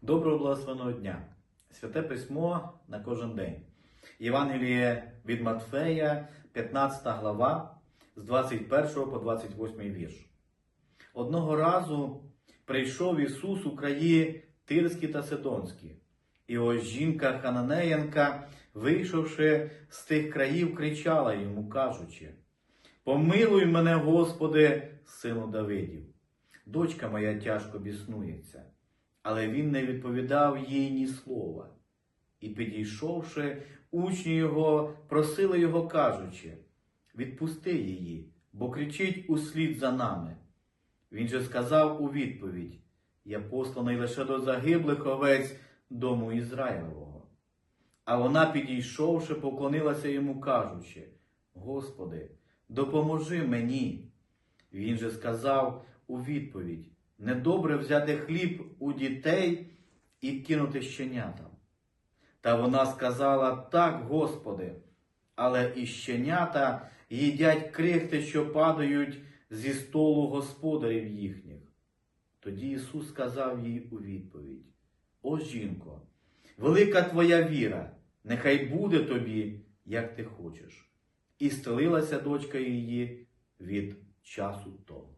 Доброго благословеного дня! Святе письмо на кожен день. Євангеліє від Матфея, 15 глава, з 21 по 28 вірш. Одного разу прийшов Ісус у краї Тирські та Сидонські, і ось жінка Хананеянка, вийшовши з тих країв, кричала йому, кажучи: Помилуй мене, Господи, сину Давидів. Дочка моя тяжко біснується. Але він не відповідав їй ні слова. І, підійшовши, учні його просили його, кажучи, відпусти її, бо кричить услід за нами. Він же сказав у відповідь: Я посланий лише до загиблих овець дому Ізраїлевого. А вона, підійшовши, поклонилася йому, кажучи: Господи, допоможи мені. Він же сказав у відповідь: Недобре взяти хліб у дітей і кинути щенятам. Та вона сказала: Так, Господи, але і щенята їдять крихти, що падають зі столу господарів їхніх. Тоді Ісус сказав їй у відповідь: О жінко, велика твоя віра, нехай буде тобі, як ти хочеш. І стелилася дочка її від часу того.